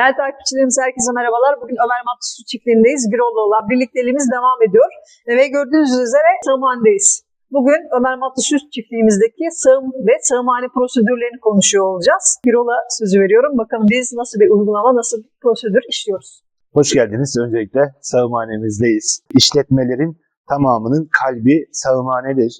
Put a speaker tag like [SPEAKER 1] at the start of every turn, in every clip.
[SPEAKER 1] Değerli takipçilerimiz herkese merhabalar. Bugün Ömer Matlı Süt Çiftliği'ndeyiz. Birol'la olan birlikteliğimiz devam ediyor. Ve gördüğünüz üzere sığımhanedeyiz. Bugün Ömer Matlı Süt Çiftliğimizdeki sığım ve sığımhane prosedürlerini konuşuyor olacağız. Birol'a sözü veriyorum. Bakalım biz nasıl bir uygulama, nasıl bir prosedür işliyoruz.
[SPEAKER 2] Hoş geldiniz. Öncelikle sağımhanemizdeyiz. İşletmelerin tamamının kalbi sağımhanedir.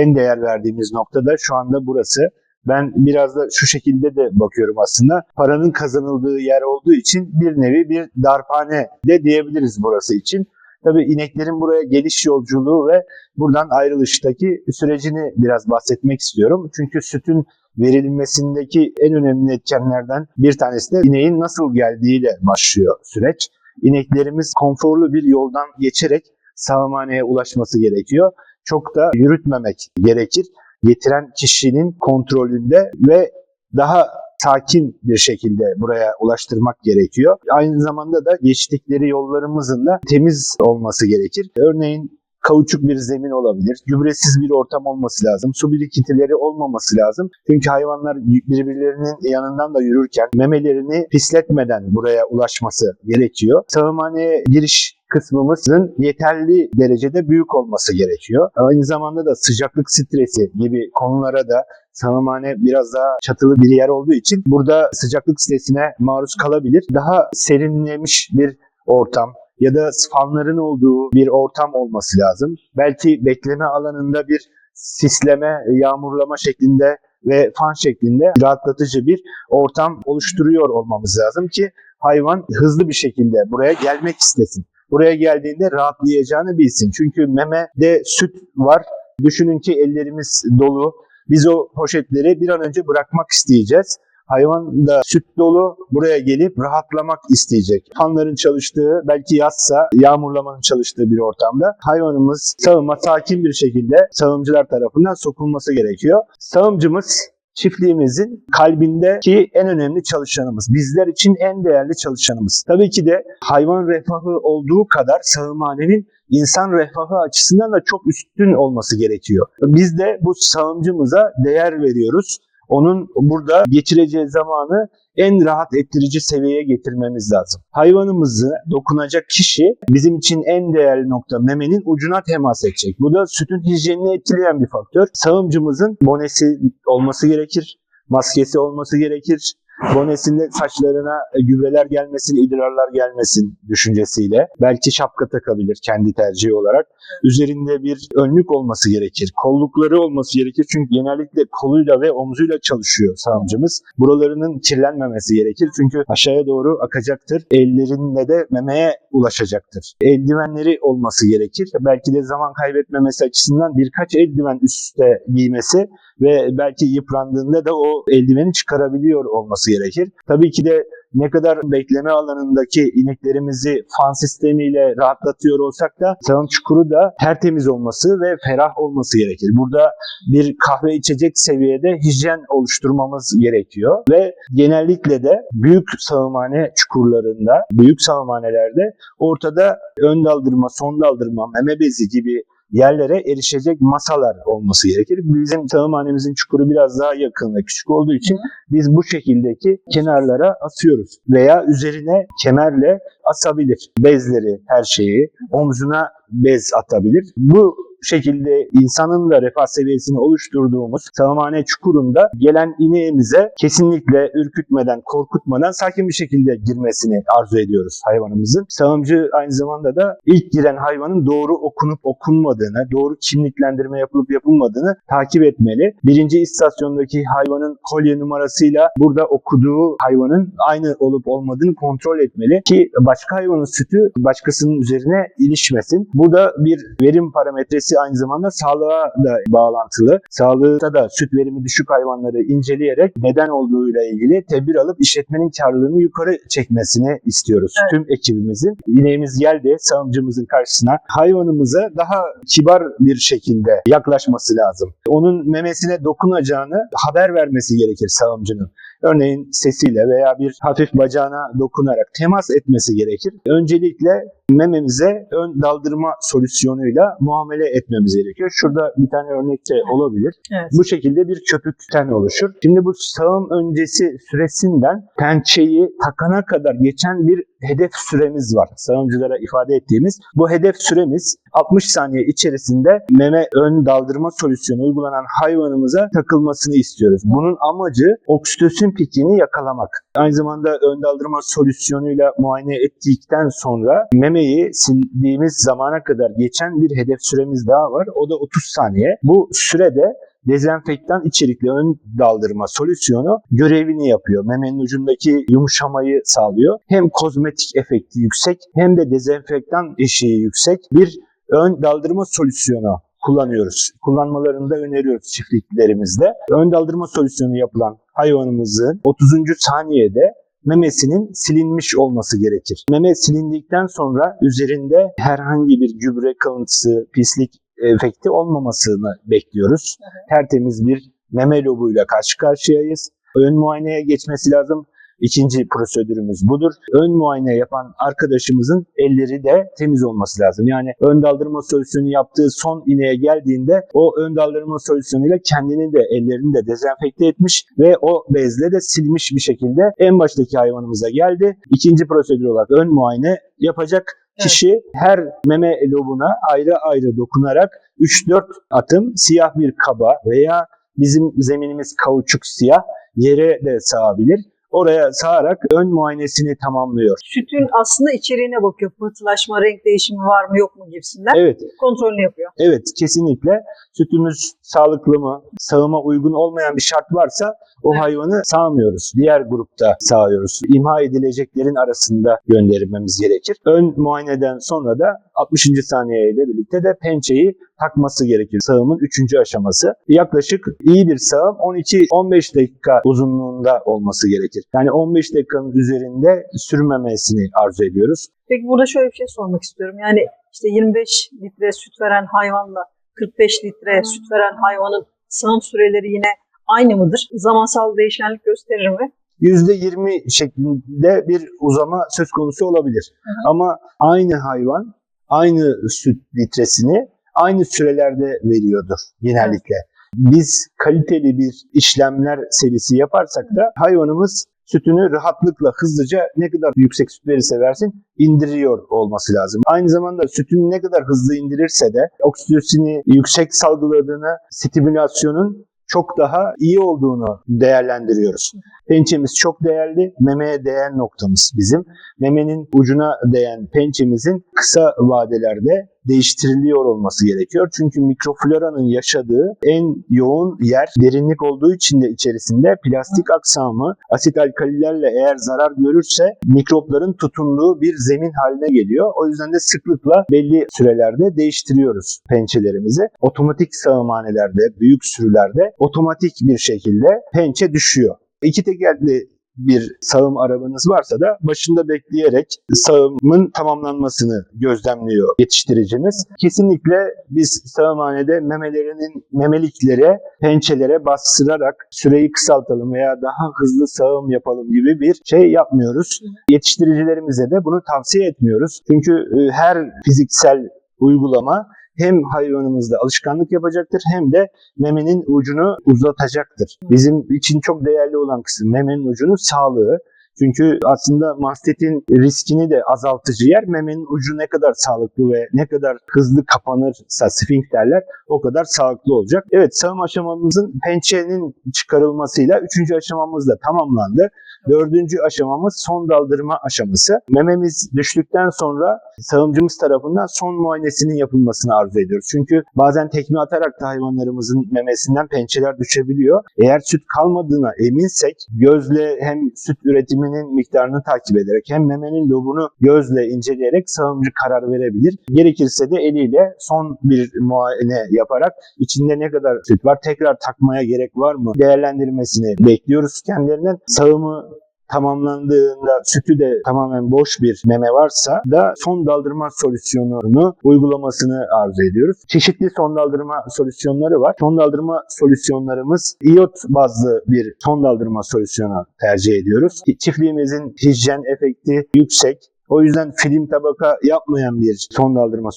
[SPEAKER 2] En değer verdiğimiz nokta da şu anda burası. Ben biraz da şu şekilde de bakıyorum aslında. Paranın kazanıldığı yer olduğu için bir nevi bir darphane de diyebiliriz burası için. Tabii ineklerin buraya geliş yolculuğu ve buradan ayrılıştaki sürecini biraz bahsetmek istiyorum. Çünkü sütün verilmesindeki en önemli etkenlerden bir tanesi de ineğin nasıl geldiğiyle başlıyor süreç. İneklerimiz konforlu bir yoldan geçerek sağımhaneye ulaşması gerekiyor. Çok da yürütmemek gerekir. Getiren kişinin kontrolünde ve daha sakin bir şekilde buraya ulaştırmak gerekiyor. Aynı zamanda da geçtikleri yollarımızın da temiz olması gerekir. Örneğin kauçuk bir zemin olabilir, gübresiz bir ortam olması lazım, su birikintileri olmaması lazım. Çünkü hayvanlar birbirlerinin yanından da yürürken memelerini pisletmeden buraya ulaşması gerekiyor. Sağımhaneye giriş kısmımızın yeterli derecede büyük olması gerekiyor. Aynı zamanda da sıcaklık stresi gibi konulara da sağımhane biraz daha çatılı bir yer olduğu için burada sıcaklık stresine maruz kalabilir. Daha serinlemiş bir ortam, ya da fanların olduğu bir ortam olması lazım. Belki bekleme alanında bir sisleme, yağmurlama şeklinde ve fan şeklinde rahatlatıcı bir ortam oluşturuyor olmamız lazım ki hayvan hızlı bir şekilde buraya gelmek istesin. Buraya geldiğinde rahatlayacağını bilsin. Çünkü memede süt var. Düşünün ki ellerimiz dolu. Biz o poşetleri bir an önce bırakmak isteyeceğiz. Hayvan da süt dolu buraya gelip rahatlamak isteyecek. Fanların çalıştığı belki yazsa yağmurlamanın çalıştığı bir ortamda hayvanımız sağıma sakin bir şekilde sağımcılar tarafından sokulması gerekiyor. Sağımcımız çiftliğimizin kalbindeki en önemli çalışanımız. Bizler için en değerli çalışanımız. Tabii ki de hayvan refahı olduğu kadar sağımhanenin insan refahı açısından da çok üstün olması gerekiyor. Biz de bu sağımcımıza değer veriyoruz onun burada geçireceği zamanı en rahat ettirici seviyeye getirmemiz lazım. Hayvanımızı dokunacak kişi bizim için en değerli nokta memenin ucuna temas edecek. Bu da sütün hijyenini etkileyen bir faktör. Sağımcımızın bonesi olması gerekir, maskesi olması gerekir, Bonesinde saçlarına e, gübreler gelmesin, idrarlar gelmesin düşüncesiyle. Belki şapka takabilir kendi tercihi olarak. Üzerinde bir önlük olması gerekir. Kollukları olması gerekir çünkü genellikle koluyla ve omzuyla çalışıyor sağımcımız. Buralarının kirlenmemesi gerekir çünkü aşağıya doğru akacaktır. Ellerinde de memeye ulaşacaktır. Eldivenleri olması gerekir. Belki de zaman kaybetmemesi açısından birkaç eldiven üstte giymesi ve belki yıprandığında da o eldiveni çıkarabiliyor olması gerekir. Tabii ki de ne kadar bekleme alanındaki ineklerimizi fan sistemiyle rahatlatıyor olsak da sağım çukuru da tertemiz olması ve ferah olması gerekir. Burada bir kahve içecek seviyede hijyen oluşturmamız gerekiyor ve genellikle de büyük sağımhane çukurlarında, büyük sağımhanelerde ortada ön daldırma, son daldırma, meme bezi gibi yerlere erişecek masalar olması gerekir. Bizim sağımhanemizin çukuru biraz daha yakın ve küçük olduğu için biz bu şekildeki kenarlara asıyoruz. Veya üzerine kemerle asabilir. Bezleri, her şeyi, omzuna bez atabilir. Bu şekilde insanın da refah seviyesini oluşturduğumuz sağımhane çukurunda gelen ineğimize kesinlikle ürkütmeden, korkutmadan sakin bir şekilde girmesini arzu ediyoruz hayvanımızın. Sağımcı aynı zamanda da ilk giren hayvanın doğru okunup okunmadığını, doğru kimliklendirme yapılıp yapılmadığını takip etmeli. Birinci istasyondaki hayvanın kolye numarasıyla burada okuduğu hayvanın aynı olup olmadığını kontrol etmeli ki başka hayvanın sütü başkasının üzerine ilişmesin. Bu da bir verim parametresi Hepsi aynı zamanda sağlığa da bağlantılı. Sağlıkta da süt verimi düşük hayvanları inceleyerek neden olduğuyla ilgili tedbir alıp işletmenin karlılığını yukarı çekmesini istiyoruz. Evet. Tüm ekibimizin. İneğimiz geldi sağımcımızın karşısına. Hayvanımıza daha kibar bir şekilde yaklaşması lazım. Onun memesine dokunacağını haber vermesi gerekir sağımcının. Örneğin sesiyle veya bir hafif bacağına dokunarak temas etmesi gerekir. Öncelikle mememize ön daldırma solüsyonuyla muamele etmemiz gerekiyor. Şurada bir tane örnek de olabilir.
[SPEAKER 1] Evet.
[SPEAKER 2] Bu şekilde bir köpükten oluşur. Şimdi bu sağım öncesi süresinden pençeyi takana kadar geçen bir hedef süremiz var. Sağımcılara ifade ettiğimiz. Bu hedef süremiz 60 saniye içerisinde meme ön daldırma solüsyonu uygulanan hayvanımıza takılmasını istiyoruz. Bunun amacı oksitosin pikini yakalamak. Aynı zamanda ön daldırma solüsyonuyla muayene ettikten sonra memeyi sildiğimiz zamana kadar geçen bir hedef süremiz daha var. O da 30 saniye. Bu sürede dezenfektan içerikli ön daldırma solüsyonu görevini yapıyor. Memenin ucundaki yumuşamayı sağlıyor. Hem kozmetik efekti yüksek hem de dezenfektan eşiği yüksek bir ön daldırma solüsyonu kullanıyoruz. Kullanmalarını da öneriyoruz çiftliklerimizde. Ön daldırma solüsyonu yapılan hayvanımızın 30. saniyede memesinin silinmiş olması gerekir. Meme silindikten sonra üzerinde herhangi bir gübre kalıntısı, pislik efekti olmamasını bekliyoruz. Tertemiz bir meme lobuyla karşı karşıyayız. Ön muayeneye geçmesi lazım. İkinci prosedürümüz budur. Ön muayene yapan arkadaşımızın elleri de temiz olması lazım. Yani ön daldırma solüsyonu yaptığı son ineğe geldiğinde o ön daldırma solüsyonuyla kendini de ellerini de dezenfekte etmiş ve o bezle de silmiş bir şekilde en baştaki hayvanımıza geldi. İkinci prosedür olarak ön muayene yapacak kişi her meme lobuna ayrı ayrı dokunarak 3-4 atım siyah bir kaba veya bizim zeminimiz kauçuk siyah yere de sağabilir. Oraya sağarak ön muayenesini tamamlıyor.
[SPEAKER 1] Sütün aslında içeriğine bakıyor. Pıhtılaşma, renk değişimi var mı yok mu gibisinden
[SPEAKER 2] Evet,
[SPEAKER 1] kontrolünü yapıyor.
[SPEAKER 2] evet kesinlikle sütümüz sağlıklı mı, sağıma uygun olmayan bir şart varsa o
[SPEAKER 1] Evet.
[SPEAKER 2] hayvanı sağmıyoruz. Diğer grupta sağıyoruz. İmha edileceklerin arasında göndermemiz gerekir. Ön muayeneden sonra da 60. saniye ile birlikte de pençeyi takması gerekir. Sağımın 3. aşaması. Yaklaşık iyi bir sağım 12-15 dakika uzunluğunda olması gerekir. Yani 15 dakikanın üzerinde sürmemesini arzu ediyoruz.
[SPEAKER 1] Peki burada şöyle bir şey sormak istiyorum. Yani işte 25 litre süt veren hayvanla 45 litre süt veren hayvanın sağım süreleri yine aynı mıdır? Zamansal değişkenlik gösterir mi?
[SPEAKER 2] %20 şeklinde bir uzama söz konusu olabilir.
[SPEAKER 1] Hı hı.
[SPEAKER 2] Ama aynı hayvan aynı süt litresini aynı sürelerde veriyordur genellikle. Biz kaliteli bir işlemler serisi yaparsak da hayvanımız sütünü rahatlıkla, hızlıca ne kadar yüksek süt verirse versin indiriyor olması lazım. Aynı zamanda sütünü ne kadar hızlı indirirse de oksitosini yüksek salgıladığını, stimülasyonun çok daha iyi olduğunu değerlendiriyoruz. Pençemiz çok değerli. Memeye değen noktamız bizim. Memenin ucuna değen pençemizin kısa vadelerde değiştiriliyor olması gerekiyor. Çünkü mikrofloranın yaşadığı en yoğun yer derinlik olduğu için de içerisinde plastik aksamı asit alkalilerle eğer zarar görürse mikropların tutunduğu bir zemin haline geliyor. O yüzden de sıklıkla belli sürelerde değiştiriyoruz pençelerimizi. Otomatik sağımhanelerde, büyük sürülerde otomatik bir şekilde pençe düşüyor. İki tekerli bir sağım arabanız varsa da başında bekleyerek sağımın tamamlanmasını gözlemliyor yetiştiricimiz. Kesinlikle biz sağımhanede memelerinin memeliklere, pençelere bastırarak süreyi kısaltalım veya daha hızlı sağım yapalım gibi bir şey yapmıyoruz. Yetiştiricilerimize de bunu tavsiye etmiyoruz. Çünkü e, her fiziksel uygulama hem hayvanımızda alışkanlık yapacaktır hem de memenin ucunu uzatacaktır. Bizim için çok değerli olan kısım memenin ucunun sağlığı. Çünkü aslında mastetin riskini de azaltıcı yer memenin ucu ne kadar sağlıklı ve ne kadar hızlı kapanırsa sfinkterler o kadar sağlıklı olacak. Evet sağım aşamamızın pençenin çıkarılmasıyla üçüncü aşamamız da tamamlandı. Dördüncü aşamamız son daldırma aşaması. Mememiz düştükten sonra sağımcımız tarafından son muayenesinin yapılmasını arzu ediyoruz. Çünkü bazen tekme atarak da hayvanlarımızın memesinden pençeler düşebiliyor. Eğer süt kalmadığına eminsek gözle hem süt üretiminin miktarını takip ederek hem memenin lobunu gözle inceleyerek sağımcı karar verebilir. Gerekirse de eliyle son bir muayene yaparak içinde ne kadar süt var tekrar takmaya gerek var mı değerlendirmesini bekliyoruz kendilerinden. Sağımı tamamlandığında sütü de tamamen boş bir meme varsa da son daldırma solüsyonunu uygulamasını arzu ediyoruz. Çeşitli son daldırma solüsyonları var. Son daldırma solüsyonlarımız iyot bazlı bir son daldırma solüsyonu tercih ediyoruz. Çiftliğimizin hijyen efekti yüksek. O yüzden film tabaka yapmayan bir son daldırma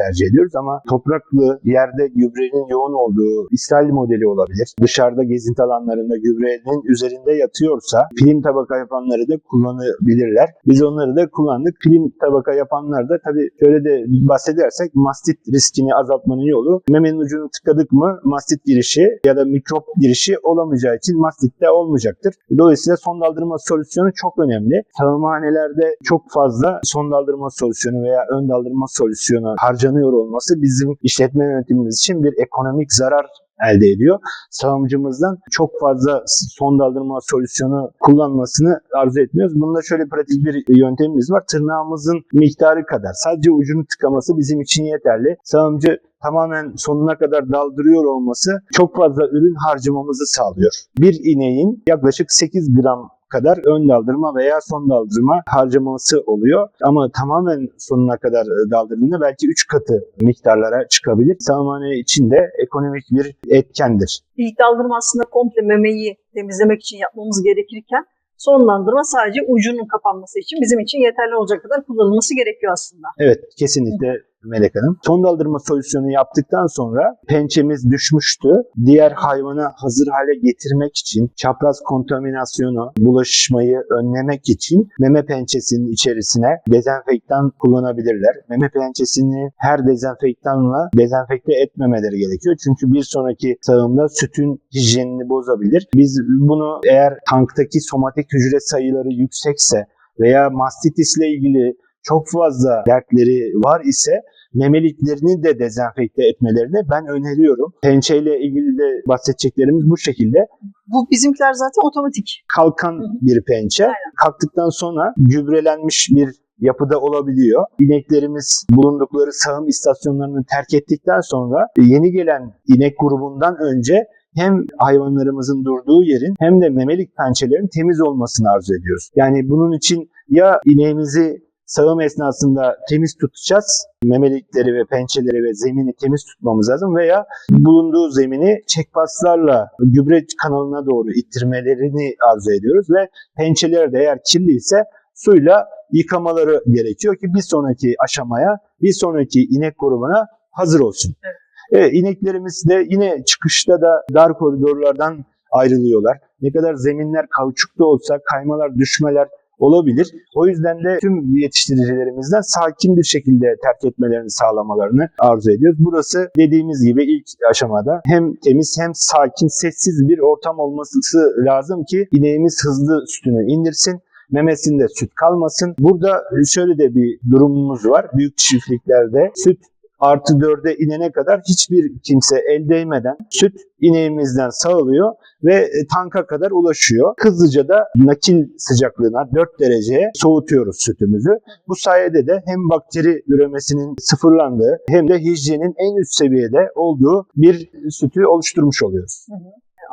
[SPEAKER 2] tercih ediyoruz ama topraklı yerde gübrenin yoğun olduğu İsrail modeli olabilir. Dışarıda gezinti alanlarında gübrenin üzerinde yatıyorsa film tabaka yapanları da kullanabilirler. Biz onları da kullandık. Film tabaka yapanlar da tabii şöyle de bahsedersek mastit riskini azaltmanın yolu memenin ucunu tıkadık mı mastit girişi ya da mikrop girişi olamayacağı için mastit de olmayacaktır. Dolayısıyla son daldırma solüsyonu çok önemli. Savunmahanelerde çok fazla son daldırma solüsyonu veya ön daldırma solüsyonu harcanıyor olması bizim işletme yönetimimiz için bir ekonomik zarar elde ediyor. Sağımcımızdan çok fazla son daldırma solüsyonu kullanmasını arzu etmiyoruz. Bunda şöyle pratik bir yöntemimiz var. Tırnağımızın miktarı kadar sadece ucunu tıkaması bizim için yeterli. Sağımcı tamamen sonuna kadar daldırıyor olması çok fazla ürün harcamamızı sağlıyor. Bir ineğin yaklaşık 8 gram kadar ön daldırma veya son daldırma harcaması oluyor. Ama tamamen sonuna kadar daldırdığında belki 3 katı miktarlara çıkabilir. Sağmane için de ekonomik bir etkendir.
[SPEAKER 1] İlk daldırma aslında komple memeyi temizlemek için yapmamız gerekirken sonlandırma sadece ucunun kapanması için bizim için yeterli olacak kadar kullanılması gerekiyor aslında.
[SPEAKER 2] Evet kesinlikle Melek Hanım. Son daldırma solüsyonu yaptıktan sonra pençemiz düşmüştü. Diğer hayvana hazır hale getirmek için çapraz kontaminasyonu, bulaşmayı önlemek için meme pençesinin içerisine dezenfektan kullanabilirler. Meme pençesini her dezenfektanla dezenfekte etmemeleri gerekiyor. Çünkü bir sonraki sağımda sütün hijyenini bozabilir. Biz bunu eğer tanktaki somatik hücre sayıları yüksekse veya mastitisle ilgili çok fazla dertleri var ise memeliklerini de dezenfekte etmelerini ben öneriyorum. Pençeyle ilgili de bahsedeceklerimiz bu şekilde.
[SPEAKER 1] Bu bizimkiler zaten otomatik.
[SPEAKER 2] Kalkan bir pençe.
[SPEAKER 1] Aynen.
[SPEAKER 2] Kalktıktan sonra gübrelenmiş bir yapıda olabiliyor. İneklerimiz bulundukları sağım istasyonlarını terk ettikten sonra yeni gelen inek grubundan önce hem hayvanlarımızın durduğu yerin hem de memelik pençelerin temiz olmasını arzu ediyoruz. Yani bunun için ya ineğimizi sağım esnasında temiz tutacağız. Memelikleri ve pençeleri ve zemini temiz tutmamız lazım veya bulunduğu zemini çekpaslarla gübre kanalına doğru ittirmelerini arzu ediyoruz ve pençeleri de eğer kirliyse suyla yıkamaları gerekiyor ki bir sonraki aşamaya, bir sonraki inek grubuna hazır olsun.
[SPEAKER 1] Evet.
[SPEAKER 2] Evet, ineklerimiz de yine çıkışta da dar koridorlardan ayrılıyorlar. Ne kadar zeminler kauçukta olsa kaymalar, düşmeler olabilir. O yüzden de tüm yetiştiricilerimizden sakin bir şekilde terk etmelerini sağlamalarını arzu ediyoruz. Burası dediğimiz gibi ilk aşamada hem temiz hem sakin, sessiz bir ortam olması lazım ki ineğimiz hızlı sütünü indirsin memesinde süt kalmasın. Burada şöyle de bir durumumuz var. Büyük çiftliklerde süt artı dörde inene kadar hiçbir kimse el değmeden süt ineğimizden sağılıyor ve e, tanka kadar ulaşıyor. Hızlıca da nakil sıcaklığına 4 dereceye soğutuyoruz sütümüzü. Bu sayede de hem bakteri üremesinin sıfırlandığı hem de hijyenin en üst seviyede olduğu bir sütü oluşturmuş oluyoruz.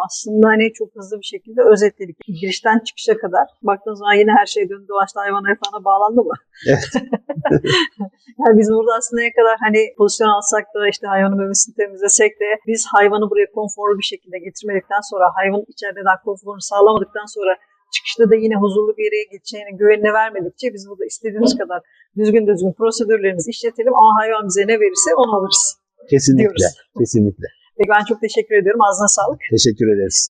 [SPEAKER 1] Aslında hani çok hızlı bir şekilde özetledik. Girişten çıkışa kadar. Baktığınız zaman yine her şey döndü dolaştı hayvan hayvana bağlandı mı?
[SPEAKER 2] Evet.
[SPEAKER 1] yani biz burada aslında ne kadar hani pozisyon alsak da işte hayvanın memesini temizlesek de biz hayvanı buraya konforlu bir şekilde getirmedikten sonra hayvanın içeriden konforunu sağlamadıktan sonra çıkışta da yine huzurlu bir yere gideceğini güvenine vermedikçe biz burada istediğimiz kadar düzgün düzgün prosedürlerimizi işletelim ama hayvan bize ne verirse onu alırız.
[SPEAKER 2] Kesinlikle.
[SPEAKER 1] Diyoruz.
[SPEAKER 2] Kesinlikle.
[SPEAKER 1] Peki ben çok teşekkür ediyorum. Ağzına sağlık.
[SPEAKER 2] Teşekkür ederiz.